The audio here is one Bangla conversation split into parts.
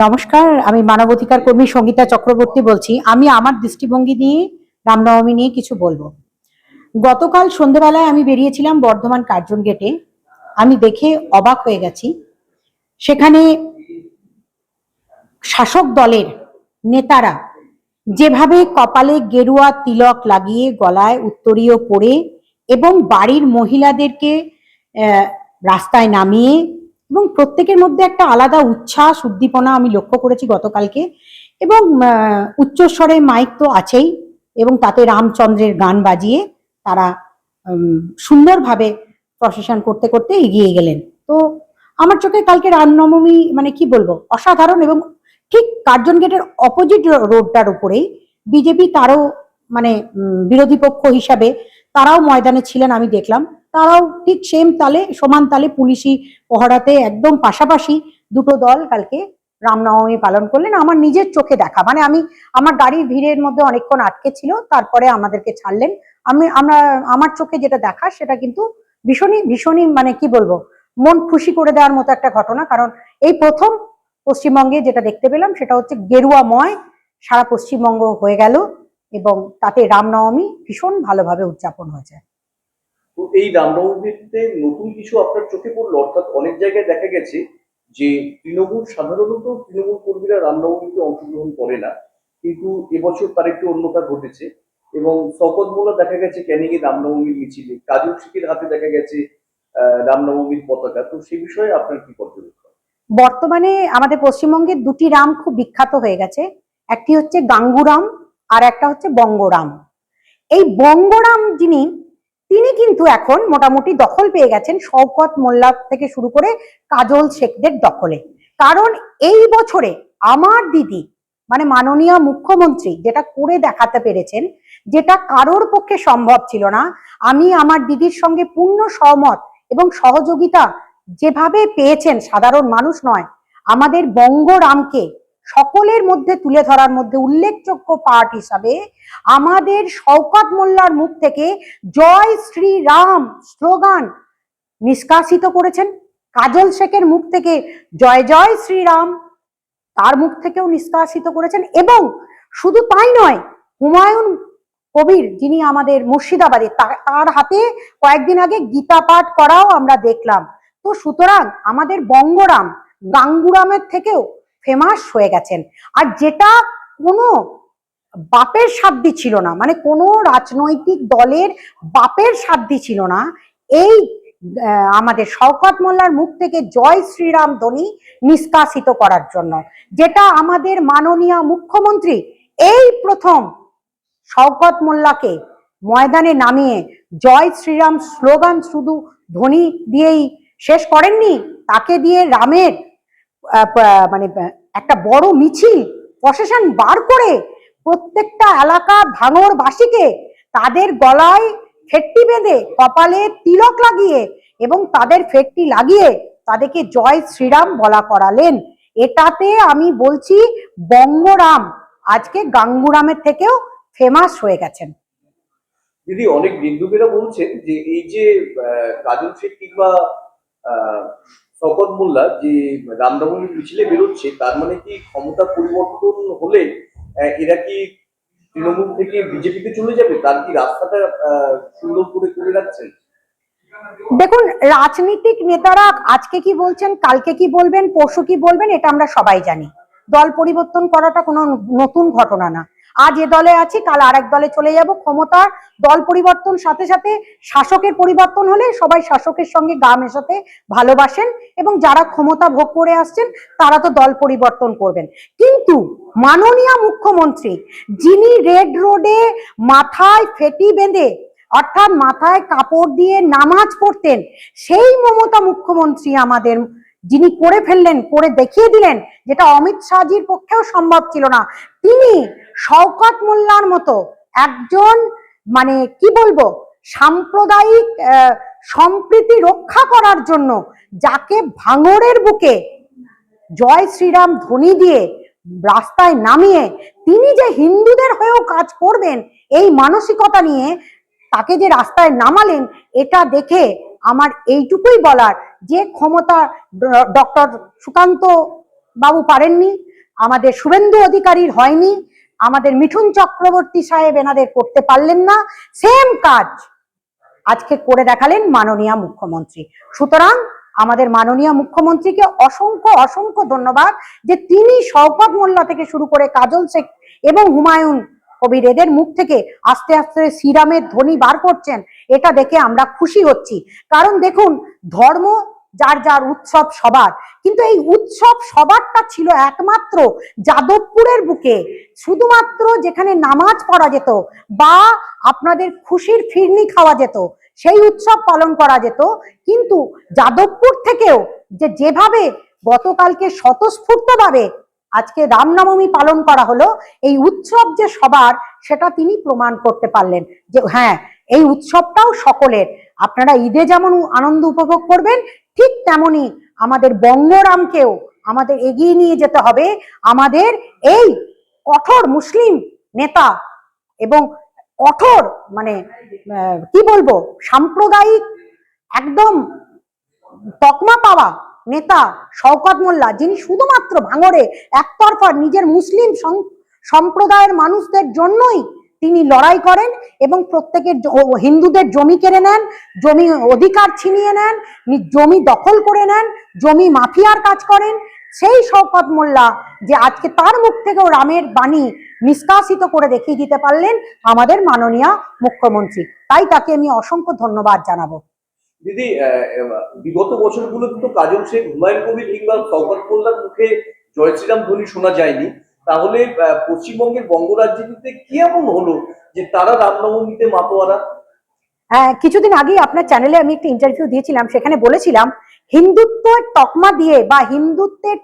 নমস্কার, আমি মানবাধিকার কর্মী সঙ্গীতা চক্রবর্তী বলছি। আমি আমার দৃষ্টিভঙ্গি নিয়ে, রামনবমী নিয়ে কিছু বলব। গতকাল সন্ধেবেলায় আমি বেরিয়েছিলাম বর্ধমান কার্জন গেটে। আমি দেখে অবাক হয়ে গেছি। সেখানে শাসক দলের নেতারা যেভাবে কপালে গেরুয়া তিলক লাগিয়ে গলায় উত্তরীয় পরে এবং বাড়ির মহিলাদেরকে রাস্তায় নামিয়ে এবং প্রত্যেকের মধ্যে একটা আলাদা উচ্ছ্বাস, উদ্দীপনা আমি লক্ষ্য করেছি গতকালকে। এবং উচ্চস্বরে মাইক তো আছেই এবং তাতে রামচন্দ্রের গান বাজিয়ে তারা সুন্দরভাবে প্রসেশন করতে করতে এগিয়ে গেলেন। তো আমার চোখে কালকে রামনবমী মানে কি বলব, অসাধারণ এবং ঠিক কার্জন গেটের অপোজিট রোডটার উপরেই বিজেপি তারও মানে বিরোধী পক্ষ হিসাবে তারাও ময়দানে ছিলেন আমি দেখলাম। তারাও ঠিক সেম তালে, সমান তালে পুলিশি পহরাতে একদম পাশাপাশি দুটো দল কালকে রামনবমী পালন করলেন। আমার নিজের চোখে দেখা। মানে আমি, আমার গাড়ির ভিড়ের মধ্যে অনেকক্ষণ আটকে ছিল, তারপরে আমাদেরকে ছাড়লেন। আমি, আমরা, আমার চোখে যেটা দেখা সেটা কিন্তু ভীষণই ভীষণই মানে কি বলব, মন খুশি করে দেওয়ার মতো একটা ঘটনা। কারণ এই প্রথম পশ্চিমবঙ্গে যেটা দেখতে পেলাম সেটা হচ্ছে গেরুয়াময় সারা পশ্চিমবঙ্গ হয়ে গেল। এবং তাতে রামনবমী ভীষণ ভালোভাবে উদযাপন হয়েছে। তো এই রামনবমীতে নতুন কিছু আপনার চোখে পড়ল? অর্থাৎ অনেক জায়গায় দেখা গেছে যে তৃণমূল সাধারণত তৃণমূল কর্মীরা রামনবমীতে অংশগ্রহণ করে না। কিন্তু এবছর তার একটু অন্যতা ঘটেছে এবং শকত মোল্লা দেখা গেছে ক্যানিং এ রামনবমীর মিছিলে। কাজল শিখের হাতে দেখা গেছে আহ, রামনবমীর পতাকা। তো সে বিষয়ে আপনার কি পর্যবেক্ষণ? বর্তমানে আমাদের পশ্চিমবঙ্গের দুটি রাম খুব বিখ্যাত হয়ে গেছে। একটি হচ্ছে গাঙ্গুরাম আর একটা হচ্ছে বঙ্গরাম। এই বঙ্গরাম যিনি, তিনি কিন্তু এখন মোটামুটি দখল পেয়ে গেছেন শওকত মোল্লা থেকে শুরু করে কাজল শেখদের দখলে। কারণ এই বছরে আমার দিদি মানে মাননীয় মুখ্যমন্ত্রী, যেটা করে দেখাতে পেরেছেন, যেটা কারোর পক্ষে সম্ভব ছিল না, আমি আমার দিদির সঙ্গে পূর্ণ সহমত এবং সহযোগিতা যেভাবে পেয়েছেন সাধারণ মানুষ নয়, আমাদের বঙ্গরামকে সকলের মধ্যে তুলে ধরার মধ্যে উল্লেখযোগ্য পার্ট হিসাবে আমাদের শওকত মোল্লার মুখ থেকে জয় শ্রী রাম স্লোগান নিষ্কাশিত করেছেন। কাজল শেখের মুখ থেকে জয় জয় শ্রীরাম তার মুখ থেকেও নিষ্কাশিত করেছেন এবং শুধু তাই নয়, হুমায়ুন কবির যিনি আমাদের মুর্শিদাবাদে তার হাতে কয়েকদিন আগে গীতা পাঠ করাও আমরা দেখলাম। তো সুতরাং আমাদের বঙ্গরাম গাঙ্গুরামের থেকেও ফেমাস হয়ে গেছেন। আর যেটা কোনো বাপের সাধ্যি ছিল না মানে কোনো রাজনৈতিক দলের বাপের সাধ্যি ছিল না, এই আমাদের শওকত মোল্লার মুখ থেকে জয় শ্রীরাম ধ্বনি নিষ্কাশিত করার জন্য, যেটা আমাদের মাননীয় মুখ্যমন্ত্রী এই প্রথম শওকত মোল্লাকে ময়দানে নামিয়ে জয় শ্রীরাম স্লোগান শুধু ধ্বনি দিয়েই শেষ করেননি, তাকে দিয়ে রামের মানে একটা বড় মিছিল প্রশাসন বার করে প্রত্যেকটা এলাকা ভাঙর বাসীকে তাদের গলায় ফেটটি বেঁধে কপালে তিলক লাগিয়ে এবং তাদের ফেটটি লাগিয়ে তাদেরকে জয় শ্রীরাম বলা করালেন। এটাতে আমি বলছি বঙ্গরাম আজকে গাঙ্গুরামের থেকেও ফেমাস হয়ে গেছেন। দিদি অনেক বিন্দুকেরা বলছেন যে এই যে কাজল কিংবা আহ, শকত মোল্লা যে রামনবমীর মিছিলে বেরোচ্ছে, তার মানে কি ক্ষমতা পরিবর্তন হলে এরা কি তৃণমূল থেকে বিজেপিতে চলে যাবে? তার কি রাস্তাটা সুন্দর করে করে রাখছেন? দেখুন, রাজনীতিক নেতারা আজকে কি বলছেন, কালকে কি বলবেন, পরশু কি বলবেন, এটা আমরা সবাই জানি। দল পরিবর্তন করাটা কোনো নতুন ঘটনা না। আজ এ দলে আছি, কাল আরেক দলে চলে যাব। ক্ষমতার দল পরিবর্তন সাথে সাথে শাসকের পরিবর্তন হলে সবাই শাসকের সঙ্গে গা মেশাতে ভালোবাসেন এবং যারা ক্ষমতা ভোগ করে আসছেন, তারা তো দল পরিবর্তন করবেন। কিন্তু মাননীয় মুখ্যমন্ত্রী, যিনি রেড রোডে মাথায় ফেটি বেঁধে, অর্থাৎ মাথায় কাপড় দিয়ে নামাজ পড়তেন, সেই মমতা মুখ্যমন্ত্রী আমাদের যিনি করে ফেললেন, করে দেখিয়ে দিলেন যেটা অমিত শাহজির পক্ষেও সম্ভব ছিল না। তিনি শওকত মোল্লার মতো একজন মানে কি বলব, সাম্প্রদায়িক সম্প্রীতি রক্ষা করার জন্য যাকে ভাঙরের বুকে জয় শ্রীরাম ধ্বনি দিয়ে রাস্তায় নামিয়ে তিনি যে হিন্দুদের হয়েও কাজ করবেন, এই মানসিকতা নিয়ে তাকে যে রাস্তায় নামালেন, এটা দেখে আমার এইটুকুই বলার। যে ক্ষমতা ডক্টর সুকান্ত বাবু পারেননি, আমাদের শুভেন্দু অধিকারীর হয়নি, আমাদের মিঠুন চক্রবর্তী সাহেব এনাদের করতে পারলেন না সেম কাজ আজকে করে দেখালেন মাননীয় মুখ্যমন্ত্রী। সুতরাং আমাদের মাননীয় মুখ্যমন্ত্রীকে অসংখ্য অসংখ্য ধন্যবাদ যে তিনি শওকত মোল্লা থেকে শুরু করে কাজল শেখ এবং হুমায়ুন কবির এদের মুখ থেকে আস্তে আস্তে শ্রীরামের ধ্বনি বার করছেন, এটা দেখে আমরা খুশি হচ্ছি। কারণ দেখুন, ধর্ম যার যার উৎসব সবার, কিন্তু এই উৎসব সবারটা ছিল একমাত্র যাদবপুরের বুকে। শুধুমাত্র যেখানে নামাজ পড়া যেত বা আপনাদের খুশির ফিরনি খাওয়া যেত, সেই উৎসব পালন করা যেত। কিন্তু যাদবপুর থেকেও যে যেভাবে গতকালকে স্বতঃস্ফূর্তভাবে আজকে রামনবমী পালন করা হলো, এই উৎসব যে সবার, সেটা তিনি প্রমাণ করতে পারলেন যে হ্যাঁ এই উৎসবটাও সকলের। আপনারা ঈদে যেমন আনন্দ উপভোগ করবেন, ঠিক তেমনি আমাদের বঙ্গরামকেও আমাদের এগিয়ে নিয়ে যেতে হবে। আমাদের এই কঠোর মুসলিম নেতা এবং কঠোর মানে কি বলব, সাম্প্রদায়িক একদম তকমা পাওয়া নেতা শওকত মোল্লা, যিনি শুধুমাত্র ভাঙড়ে একতরফা নিজের মুসলিম সম্প্রদায়ের মানুষদের জন্যই তিনি লড়াই করেন এবং প্রত্যেকের হিন্দুদের জমি কেড়ে নেন, জমি অধিকার ছিনিয়ে নেন জমি দখল করে নেন, জমি মাফিয়ার কাজ করেন। সেই শওকত মোল্লা যে আজকে তার মুখ থেকেও রামের বাণী নিষ্কাশিত করে দেখিয়ে দিতে পারলেন আমাদের মাননীয় মুখ্যমন্ত্রী। তাই তাকে আমি অসংখ্য ধন্যবাদ জানাব। দিদি বিগত বছরগুলোতে তো কাজল শেখ, হুমায়ুন কবির কিংবা শওকত মোল্লার মুখে জয় শ্রীরাম ধ্বনি শোনা যায়নি। তাহলে পশ্চিমবঙ্গের বঙ্গরাজ্যটিতে কি এমন হলো যে তারা রামনবমীতে মাতোয়ারা? হ্যাঁ কিছুদিন আগেই আপনার চ্যানেলে আমি একটা ইন্টারভিউ দিয়েছিলাম, সেখানে বলেছিলাম, হিন্দুত্বের তকমা দিয়ে বা হিন্দুত্বের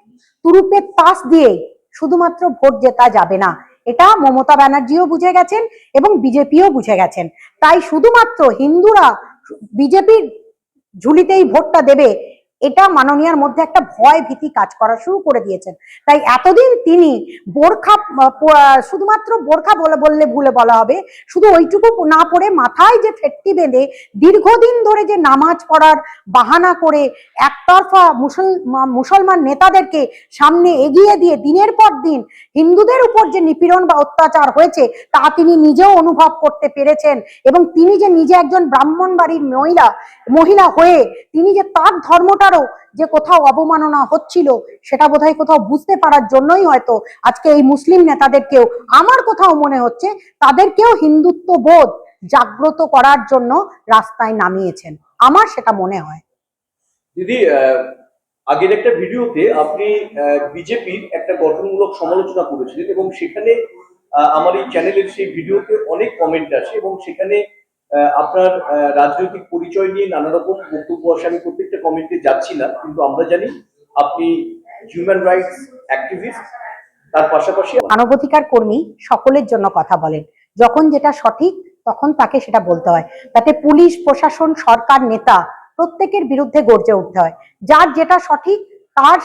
তুরুপের তাস দিয়ে শুধুমাত্র ভোট জেতা যাবে না। এটা মমতা ব্যানার্জিও বুঝে গেছেন এবং বিজেপিও বুঝে গেছেন। তাই শুধুমাত্র হিন্দুরা, বিজেপির ঝুলিতেই ভোটটা দেবে এটা মাননীয়ার মধ্যে একটা ভয় ভীতি কাজ করা শুরু করে দিয়েছেন। তাই এতদিন তিনি বোরখা শুধুমাত্র বোরখা বলে বললে ভুলে বলা হবে, শুধু ওইটুকু না পড়ে মাথায় যে ফেটটি বেঁধে দীর্ঘদিন ধরে যে নামাজ পড়ার বাহানা করে একতরফা মুসল মুসলমান নেতাদেরকে সামনে এগিয়ে দিয়ে দিনের পর দিন হিন্দুদের উপর যে নিপীড়ন বা অত্যাচার হয়েছে, তা তিনি নিজেও অনুভব করতে পেরেছেন এবং তিনি যে নিজে একজন ব্রাহ্মণ বাড়ির মহিলা মহিলা হয়ে তিনি যে তার ধর্মটারও যে কোথাও অবমাননা হচ্ছিল, সেটা বোধহয় কোথাও বুঝতে পারার জন্যই হয়তো আজকে এই মুসলিম নেতাদেরকেও, আমার কোথাও মনে হচ্ছে তাদেরকেও হিন্দুত্ব বোধ জাগ্রত করার জন্য রাস্তায় নামিয়েছেন। আমার সেটা মনে হয়। দিদি আগের একটা ভিডিওতে আপনি বিজেপির একটা গঠনমূলক সমালোচনা করেছিলেন এবং সেখানে আমার এই চ্যানেলের সেই ভিডিওতে অনেক কমেন্ট আসে এবং সেখানে আপনার রাজনৈতিক পরিচয় নিয়ে নানা রকম বক্তব্য আসে। আমি প্রত্যেকটা কমেন্টে যাচ্ছি না, কিন্তু আমরা জানি আপনি হিউম্যান রাইটস অ্যাক্টিভিস্ট তার পাশাপাশি মানবাধিকার কর্মী সকলের জন্য কথা বলেন। যখন যেটা সঠিক, তখন তাকে সেটা বলতে হয়। তাতে পুলিশ, প্রশাসন, সরকার, নেতা প্রত্যেকের বিরুদ্ধে গর্জে উঠতে হয়। যার যেটা সঠিক, তার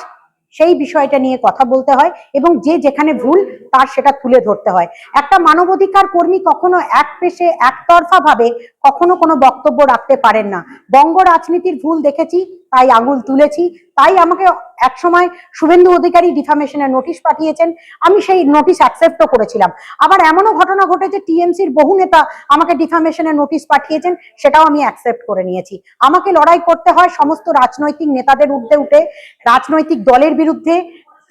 সেই বিষয়টা নিয়ে কথা বলতে হয় এবং যে যেখানে ভুল, তার সেটা তুলে ধরতে হয়। একটা মানবাধিকার কর্মী কখনো এক পেশে একতরফা ভাবে কখনো কোনো বক্তব্য রাখতে পারেন না। বঙ্গ রাজনীতির ভুল দেখেছি, তাই আঙুল তুলেছি। তাই আমাকে একসময় শুভেন্দু অধিকারী ডিফামেশনের নোটিশ পাঠিয়েছেন। আমি সেই নোটিশ অ্যাকসেপ্টও করেছিলাম। আবার এমনও ঘটনা ঘটেছে, টিএমসির বহু নেতা আমাকে ডিফামেশনের নোটিশ পাঠিয়েছেন, সেটাও আমি অ্যাকসেপ্ট করে নিয়েছি। আমাকে লড়াই করতে হয় সমস্ত রাজনৈতিক নেতাদের উঠতে উঠে, রাজনৈতিক দলের বিরুদ্ধে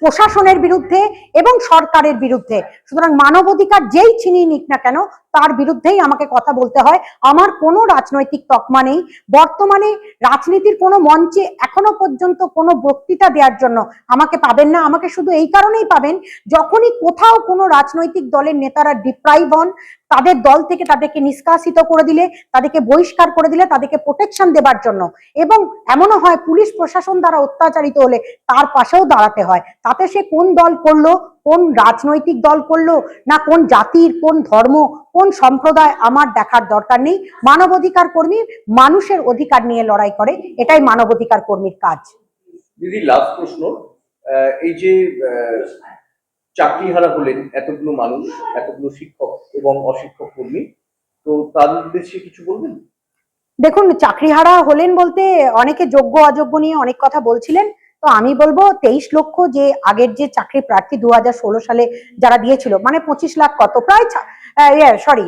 প্রশাসনের বিরুদ্ধে এবং সরকারের বিরুদ্ধে। সুতরাং মানবাধিকার যেই ছিনিয়ে নিক না কেন, তার বিরুদ্ধেই আমাকে কথা বলতে হয়। আমার কোনো রাজনৈতিক তকমা নেই। বর্তমানে রাজনীতির কোনো মঞ্চে এখনও পর্যন্ত কোনো বক্তৃতা দেওয়ার জন্য আমাকে পাবেন না। আমাকে শুধু এই কারণেই পাবেন, যখনই কোথাও কোনো রাজনৈতিক দলের নেতারা ডিপ্রাইভ হন তাদের দল থেকে তাদেরকে নিষ্কাশিত করে দিলে, তাদেরকে বহিষ্কার করে দিলে, তাদেরকে প্রোটেকশন দেবার জন্য। এবং এমনও হয়, পুলিশ প্রশাসন দ্বারা অত্যাচারিত হলে তার পাশেও দাঁড়াতে হয়। তাতে সে কোন দল করল, কোন রাজনৈতিক দল করল, না কোন জাতির, কোন ধর্ম, কোন সম্প্রদায় আমার দেখার দরকার নেই। মানবাধিকার কর্মী মানুষের অধিকার নিয়ে লড়াই করে, এটাই মানবাধিকার কর্মীর কাজ। দিদি লাস্ট প্রশ্ন। এই যে চাকরিহারা হলেন, এতগুলো মানুষ, এতগুলো শিক্ষক এবং অশিক্ষক কর্মী। তো তার উদ্দেশ্যে কিছু বলবেন? দেখুন, চাকরিহারা হলেন বলতে অনেকে যোগ্য, অযোগ্য নিয়ে অনেক কথা বলছিলেন। তো আমি বলব তেইশ লক্ষ যে আগের যে চাকরি প্রার্থী দু সালে যারা দিয়েছিল মানে পঁচিশ লাখ কত? প্রায় সরি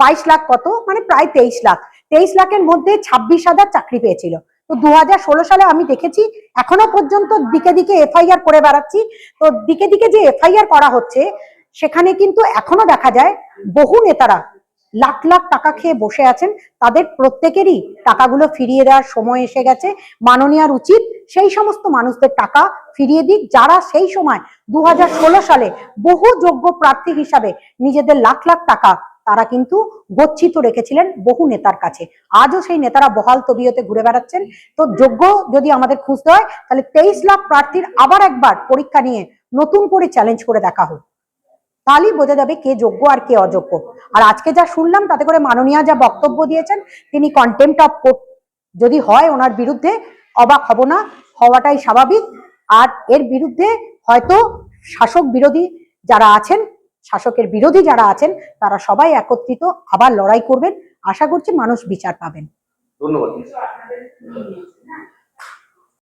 বাইশ লাখ কত? মানে প্রায় তেইশ লাখ। তেইশ লাখের মধ্যে ছাব্বিশ হাজার চাকরি পেয়েছিল। তো দু হাজার ষোলো সালে আমি দেখেছি, এখনও পর্যন্ত দিকে দিকে এফআইআর করে বেড়াচ্ছি। তো দিকে দিকে যে এফআইআর করা হচ্ছে সেখানে কিন্তু এখনও দেখা যায় বহু নেতারা লাখ লাখ টাকা খেয়ে বসে আছেন। তাদের প্রত্যেকেরই টাকাগুলো ফিরিয়ে দেওয়ার সময় এসে গেছে। মাননীয়ার উচিত সেই সমস্ত মানুষদের টাকা ফিরিয়ে দিক, যারা সেই সময় দু হাজার ষোলো সালে বহু যোগ্য প্রার্থী হিসাবে নিজেদের লাখ লাখ টাকা তারা কিন্তু গচ্ছিত রেখেছিলেন বহু নেতার কাছে। আজও সেই নেতারা বহাল তবিয়তে ঘুরে বেড়াচ্ছেন। তো যোগ্য যদি আমাদের খুঁজতে হয়, তাহলে তেইশ লাখ প্রার্থীর আবার একবার পরীক্ষা নিয়ে নতুন করে চ্যালেঞ্জ করে দেখা হোক। তাহলেই বোঝা যাবে কে যোগ্য আর কে অযোগ্য। আর আজকে যা শুনলাম, তাতে করে মাননীয়া যা বক্তব্য দিয়েছেন, তিনি কন্টেম্পট অফ কোর্ট যদি হয় ওনার বিরুদ্ধে অবাক হব না, হওয়াটাই স্বাভাবিক। আর এর বিরুদ্ধে হয়তো শাসক বিরোধী যারা আছেন, শাসকের বিরোধী যারা আছেন, তারা সবাই একত্রিত, আবার লড়াই করবেন। আশা করছি মানুষ বিচার পাবেন। ধন্যবাদ।